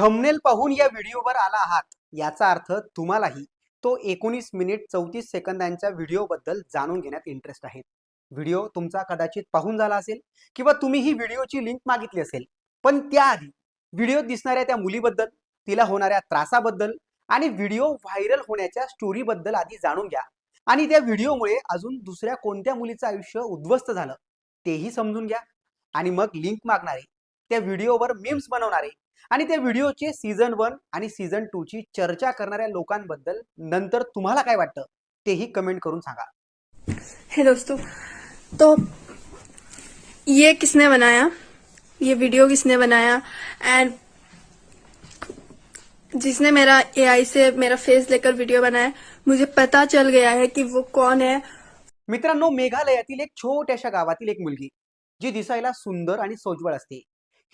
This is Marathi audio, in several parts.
थंबनेल पाहून या व्हिडिओवर आला आहात. याचा अर्थ तुम्हालाही तो एकोणीस मिनिट चौतीस सेकंदांच्या व्हिडिओबद्दल जाणून घेण्यात इंटरेस्ट आहे. व्हिडिओ तुमचा कदाचित पाहून झाला असेल किंवा तुम्ही ही व्हिडिओची लिंक मागितली असेल पण त्याआधी व्हिडिओत दिसणाऱ्या त्या मुलीबद्दल तिला होणाऱ्या त्रासाबद्दल आणि व्हिडिओ व्हायरल होण्याच्या स्टोरीबद्दल आधी जाणून घ्या आणि त्या व्हिडिओमुळे अजून दुसऱ्या कोणत्या मुलीचं आयुष्य उद्ध्वस्त झालं तेही समजून घ्या. आणि मग लिंक मागणारे त्या व्हिडिओवर मीम्स बनवणारे आणि त्या व्हिडिओचे सीझन वन आणि सीझन टू ची चर्चा करणाऱ्या लोकांबद्दल नंतर तुम्हाला काय वाटतं तेही कमेंट करून सांगा. है दोस्तों तो ये किसने बनाया? ये वीडियो किसने बनाया? एंड जिसने मेरा एआई से मेरा फेस लेकर वीडियो बनाया मुझे पता चल गया है कि वो कौन है। मित्रांनो मेघालयातील एक छोट्याशा गावातील एक मुलगी जी दिसायला सुंदर आणि सोज्वळ असते.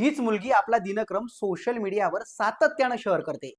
हीच मुलगी आपला दिनक्रम सोशल मीडियावर सातत्यानं शेअर करते.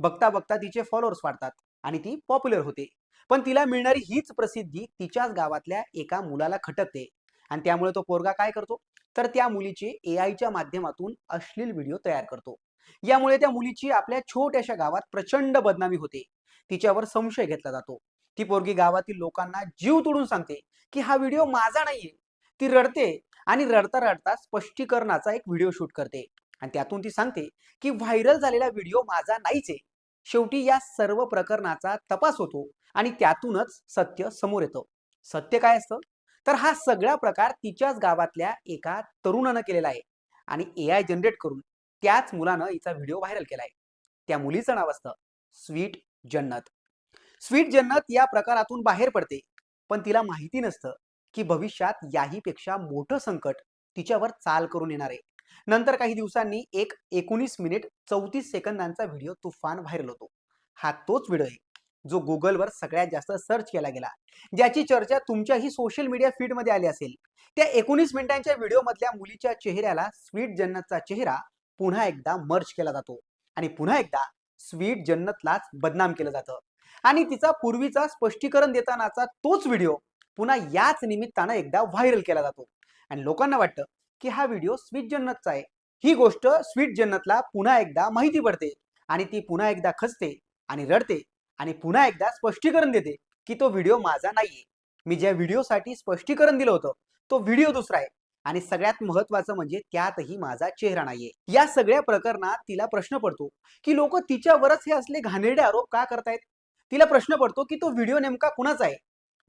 बघता बघता तिचे फॉलोअर्स वाढतात आणि ती पॉप्युलर होते. पण तिला मिळणारी हीच प्रसिद्धी तिच्याच गावातल्या एका मुलाला खटकते. आणि त्यामुळे तो पोरगा काय करतो? तर त्या मुलीचे ए आयच्या माध्यमातून अश्लील व्हिडिओ तयार करतो. यामुळे त्या मुलीची आपल्या छोट्याशा गावात प्रचंड बदनामी होते. तिच्यावर संशय घेतला जातो. ती पोरगी गावातील लोकांना जीव तोडून सांगते की हा व्हिडिओ माझा नाहीये. ती रडते. आणि रडता रडता स्पष्टीकरणाचा एक व्हिडिओ शूट करते. आणि त्यातून ती सांगते की व्हायरल झालेला व्हिडिओ माझा नाहीच आहे. शेवटी या सर्व प्रकरणाचा तपास होतो आणि त्यातूनच सत्य समोर येतं. सत्य काय असतं? तर हा सगळा प्रकार तिच्याच गावातल्या एका तरुणानं केलेला आहे. आणि ए आय जनरेट करून त्याच मुलानं हिचा व्हिडिओ व्हायरल केलाय. त्या मुलीचं नाव असतं स्वीट जन्नत. स्वीट जन्नत या प्रकारातून बाहेर पडते. पण तिला माहिती नसतं की भविष्यात याहीपेक्षा मोठं संकट तिच्यावर चाल करून येणार आहे. नंतर काही दिवसांनी एक एकोणीस मिनिट चौतीस सेकंदांचा व्हिडिओ तुफान व्हायरल होतो. हा तोच व्हिडिओ आहे जो गुगलवर सगळ्यात जास्त सर्च केला गेला. ज्याची चर्चा तुमच्याही सोशल मीडिया फीडमध्ये आली असेल. त्या एकोणीस मिनिटांच्या व्हिडिओमधल्या मुलीच्या चेहऱ्याला स्वीट जन्नतचा चेहरा पुन्हा एकदा मर्च केला जातो. आणि पुन्हा एकदा स्वीट जन्नतलाच बदनाम केलं जातं. आणि तिचा पूर्वीचा स्पष्टीकरण देतानाचा तोच व्हिडिओ पुन्हा याच निमित्तानं एकदा व्हायरल केला जातो. आणि लोकांना वाटतं की हा व्हिडिओ स्वीट जन्नतचा आहे. ही गोष्ट स्वीट जन्नतला पुन्हा एकदा माहिती पडते आणि ती पुन्हा एकदा खचते आणि रडते आणि पुन्हा एकदा स्पष्टीकरण देते की तो व्हिडिओ माझा नाहीये. मी ज्या व्हिडिओसाठी स्पष्टीकरण दिलं होतं तो व्हिडिओ दुसरा आहे. आणि सगळ्यात महत्वाचं म्हणजे त्यातही माझा चेहरा नाहीये. या सगळ्या प्रकरणात तिला प्रश्न पडतो की लोक तिच्यावरच हे असले घाणेरडे आरोप का करतायत? तिला प्रश्न पडतो की तो व्हिडिओ नेमका कुणाचा आहे?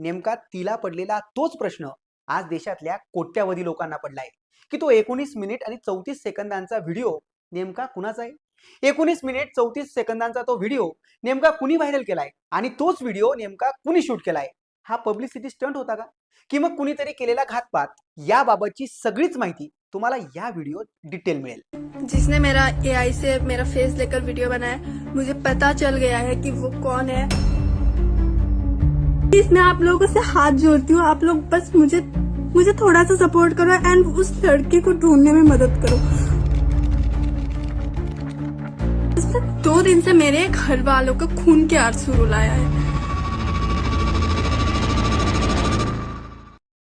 नेमका तिला पडलेला तोच प्रश्न आज देशातल्या कोट्यावधी लोकांना पडलाय. की तो एकोणीस मिनिट आणि चौतीस सेकंदांचा व्हिडिओ नेमका कुणाचा आहे? एकोणीस मिनिट चौतीस सेकंदांचा तो व्हिडिओ नेमका कुणी व्हायरल केलाय? आणि तोच व्हिडिओ नेमका कुणी शूट केलाय? हा पब्लिसिटी स्टंट होता का? की मग कुणीतरी केलेला घातपात? याबाबतची सगळीच माहिती तुम्हाला या व्हिडिओत डिटेल मिळेल. जिसने मेरा एआई से मेरा फेस लेकर वीडियो बनाया मुझे पता चल गया है कि वो कौन है। प्लीज मैं आप लोगों से हाथ जोड़ती हूँ। आप लोग बस मुझे मुझे थोड़ा सा सपोर्ट करो एंड उस लड़के को ढूंढने में मदद करो। दो दिन से मेरे घर वालों का खून के आंसू रुलाया है।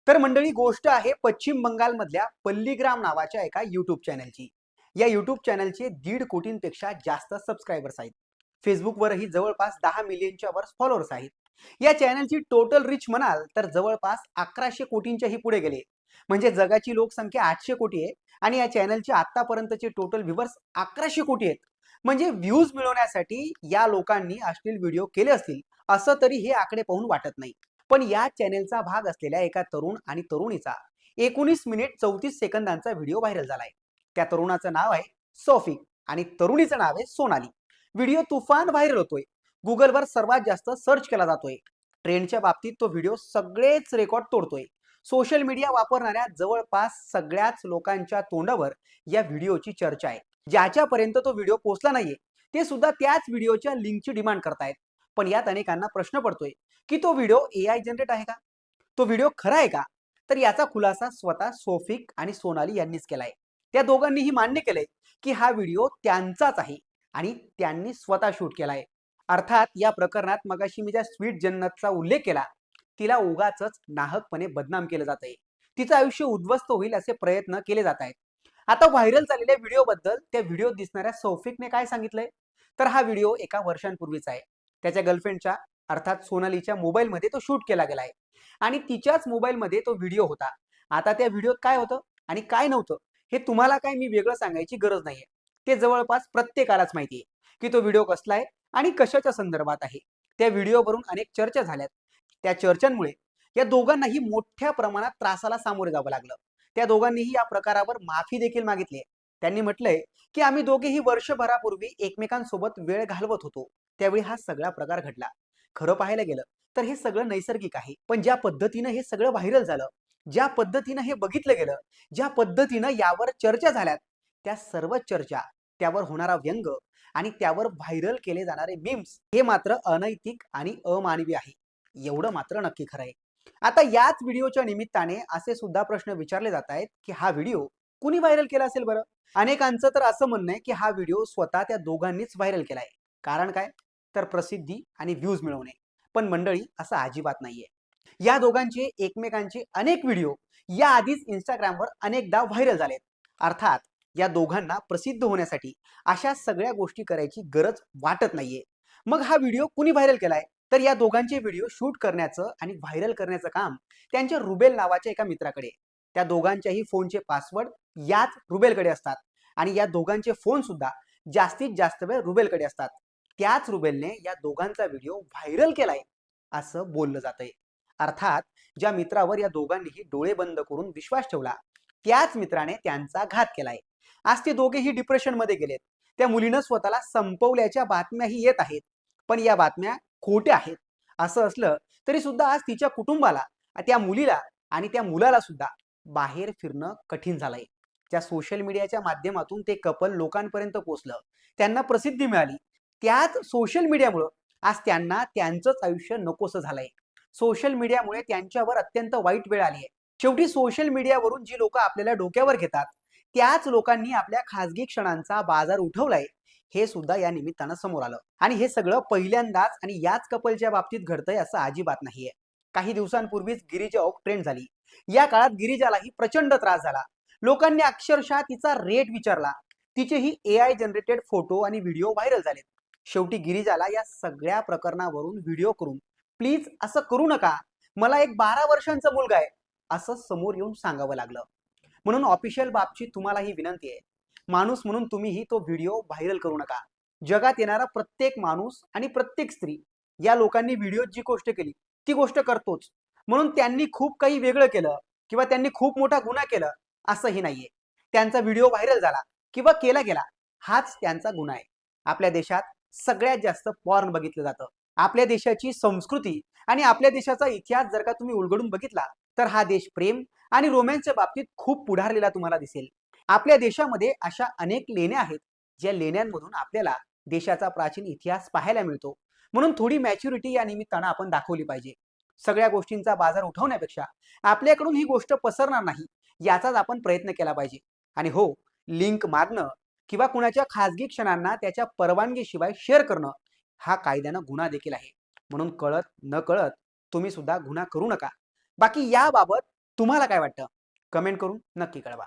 तर मंडळी गोष्ट आहे पश्चिम बंगालमधल्या पल्लीग्राम नावाच्या एका युट्यूब चॅनलची या युट्यूब चॅनलचे दीड कोटींपेक्षा जास्त सबस्क्रायबर्स आहेत. फेसबुकवरही जवळपास दहा मिलियनच्या वर फॉलोअर्स आहेत. या चॅनलची टोटल रिच म्हणाल तर जवळपास अकराशे कोटींच्याही पुढे गेले म्हणजे जगाची लोकसंख्या आठशे कोटी आहे आणि या चॅनलचे आतापर्यंतचे टोटल व्ह्युअर्स अकराशे कोटी आहेत. म्हणजे व्ह्यूज मिळवण्यासाठी या लोकांनी अश्लील व्हिडिओ केले असतील असं तरी हे आकडे पाहून वाटत नाही. पण या चॅनेलचा भाग असलेल्या एका तरुण आणि तरुणीचा एकोणीस मिनिट चौतीस सेकंदांचा व्हिडिओ व्हायरल झालाय. त्या तरुणाचं नाव आहे सोफिक आणि तरुणीचं नाव आहे सोनाली. व्हिडिओ तुफान व्हायरल होतोय. गुगलवर सर्वात जास्त सर्च केला जातोय. ट्रेंडच्या बाबतीत तो व्हिडिओ सगळेच रेकॉर्ड तोडतोय. सोशल मीडिया वापरणाऱ्या जवळपास सगळ्याच लोकांच्या तोंडावर या व्हिडिओची चर्चा आहे. ज्याच्यापर्यंत तो व्हिडिओ पोहोचला नाहीये ते सुद्धा त्याच व्हिडिओच्या लिंकची डिमांड करतायत. पण यात अनेकांना प्रश्न पडतोय की तो व्हिडिओ ए आय जनरेट आहे का? तो व्हिडिओ खरा आहे का? तर याचा खुलासा स्वतः सोफिक आणि सोनाली यांनीच केलाय. त्या दोघांनीही मान्य केलंय की हा व्हिडिओ त्यांचाच आहे आणि त्यांनी स्वतः शूट केलाय. अर्थात या प्रकरणात मगाशी मी ज्या स्वीट जन्नतचा उल्लेख केला तिला उगाच नाहकपणे बदनाम केलं जात आहे तिचं आयुष्य उद्ध्वस्त होईल असे प्रयत्न केले जात आहेत. आता व्हायरल झालेल्या व्हिडिओबद्दल त्या व्हिडिओ दिसणाऱ्या सौफिकने काय सांगितलंय? तर हा व्हिडिओ एका वर्षांपूर्वीचा आहे. त्याच्या गर्लफ्रेंडच्या अर्थात सोनालीच्या मोबाईलमध्ये तो शूट केला गेला आहे आणि तिच्याच मोबाईलमध्ये तो व्हिडिओ होता. आता त्या व्हिडिओत काय होतं आणि काय नव्हतं हे तुम्हाला काय मी वेगळं सांगायची गरज नाहीये. ते जवळपास प्रत्येकालाच माहिती आहे की तो व्हिडिओ कसला आहे आणि कशाच्या संदर्भात आहे? त्या व्हिडिओवरून अनेक चर्चा झाल्यात. त्या चर्चांमुळे या दोघांनाही मोठ्या प्रमाणात त्रासाला सामोरे जावं लागलं. त्या दोघांनीही या प्रकारावर माफी देखील मागितली आहे. त्यांनी म्हटलंय की आम्ही दोघेही वर्षभरापूर्वी एकमेकांसोबत वेळ घालवत होतो. त्यावेळी हा सगळा प्रकार घडला. खरं पाहायला गेलं तर हे सगळं नैसर्गिक आहे. पण ज्या पद्धतीनं हे सगळं व्हायरल झालं ज्या पद्धतीनं हे बघितलं गेलं ज्या पद्धतीनं यावर चर्चा झाल्यात त्या सर्व चर्चा त्यावर होणारा व्यंग आणि त्यावर व्हायरल केले जाणारे मीम्स हे मात्र अनैतिक आणि अमानवी आहे. एवढं मात्र नक्की खरं आहे. आता याच व्हिडिओच्या निमित्ताने असे सुद्धा प्रश्न विचारले जात आहेत की हा व्हिडिओ कुणी व्हायरल केला असेल बरं? अनेकांचं तर असं म्हणणं आहे की हा व्हिडिओ स्वतः त्या दोघांनीच व्हायरल केला आहे. कारण काय? तर प्रसिद्धी आणि व्ह्यूज मिळवणे. पण मंडळी असं अजिबात नाहीये. या दोघांचे एकमेकांचे अनेक व्हिडिओ या आधीच इंस्टाग्रामवर अनेकदा व्हायरल झालेत. अर्थात या दोघांना प्रसिद्ध होण्यासाठी अशा सगळ्या गोष्टी करायची गरज वाटत नाहीये. मग हा व्हिडिओ कुणी व्हायरल केलाय? तर या दोघांचे व्हिडिओ शूट करण्याचं आणि व्हायरल करण्याचं काम त्यांच्या रुबेल नावाच्या एका मित्राकडे. त्या दोघांच्याही फोनचे पासवर्ड याच रुबेलकडे असतात आणि या दोघांचे फोन सुद्धा जास्तीत जास्त वेळ रुबेलकडे असतात. त्याच रुबेलने या दोघांचा व्हिडिओ व्हायरल केलाय असं बोललं जातंय. अर्थात ज्या मित्रावर या दोघांनीही डोळे बंद करून विश्वास ठेवला त्याच मित्राने त्यांचा घात केलाय. आज ते दोघेही डिप्रेशनमध्ये गेलेत. त्या मुलीनं स्वतःला संपवल्याच्या बातम्याही येत आहेत. पण या बातम्या खोट्या आहेत. असं असलं तरी सुद्धा आज तिच्या कुटुंबाला त्या मुलीला आणि त्या मुलाला सुद्धा बाहेर फिरणं कठीण झालंय. त्या सोशल मीडियाच्या माध्यमातून ते कपल लोकांपर्यंत पोहोचलं त्यांना प्रसिद्धी मिळाली त्याच सोशल मीडियामुळं आज त्यांना त्यांचंच आयुष्य नकोसं झालंय. सोशल मीडियामुळे त्यांच्यावर अत्यंत वाईट वेळ आली आहे शेवटी सोशल मीडियावरून जी लोक आपल्याला डोक्यावर घेतात त्याच लोकांनी आपल्या खासगी क्षणांचा बाजार उठवलाय हे सुद्धा या निमित्तानं समोर आलं. आणि हे सगळं पहिल्यांदाच आणि याच कपलच्या बाबतीत घडतंय असं अजिबात नाहीये. काही दिवसांपूर्वीच गिरिजा ऑफ ट्रेंड झाली. या काळात गिरिजालाही प्रचंड त्रास झाला. लोकांनी अक्षरशः तिचा रेट विचारला. तिचेही ए आय जनरेटेड फोटो आणि व्हिडिओ व्हायरल झालेत. शेवटी गिरिजाला या सगळ्या प्रकरणावरून व्हिडिओ करून प्लीज असं करू नका. मला एक बारा वर्षांचा मुलगा आहे. असं समोर येऊन सांगावं लागलं. म्हणून ऑफिशियल बाबची तुम्हाला ही विनंती आहे. माणूस म्हणून तुम्हीही तो व्हिडिओ व्हायरल करू नका. जगात येणारा प्रत्येक माणूस आणि प्रत्येक स्त्री या लोकांनी व्हिडिओ जी गोष्ट केली ती गोष्ट करतोच. म्हणून त्यांनी खूप काही वेगळं केलं किंवा त्यांनी खूप मोठा गुन्हा केलं असंही नाहीये. त्यांचा व्हिडिओ व्हायरल झाला किंवा केला गेला हाच त्यांचा गुन्हा आहे. आपल्या देशात सगळ्यात जास्त पॉर्न बघितलं जातं. आपल्या देशाची संस्कृती आणि आपल्या देशाचा इतिहास जर का तुम्ही उलगडून बघितला तर हा देश प्रेम आणि रोमॅन्सच्या बाबतीत खूप पुढारलेला तुम्हाला दिसेल. आपल्या देशामध्ये अशा अनेक लेण्या आहेत ज्या लेण्यांमधून आपल्याला देशाचा प्राचीन इतिहास पाहायला मिळतो. म्हणून थोडी मॅच्युरिटी या निमित्तानं आपण दाखवली पाहिजे. सगळ्या गोष्टींचा बाजार उठवण्यापेक्षा आपल्याकडून ही गोष्ट पसरणार नाही याचाच आपण प्रयत्न केला पाहिजे. आणि हो लिंक मारणं किंवा कुणाच्या खासगी क्षणांना त्याच्या परवानगीशिवाय शेअर करणं हा कायद्यानं गुन्हा देखील आहे. म्हणून कळत न कळत तुम्ही सुद्धा गुन्हा करू नका. बाकी याबाबत तुम्हाला काय वाटतं? कमेंट करून नक्की कळवा.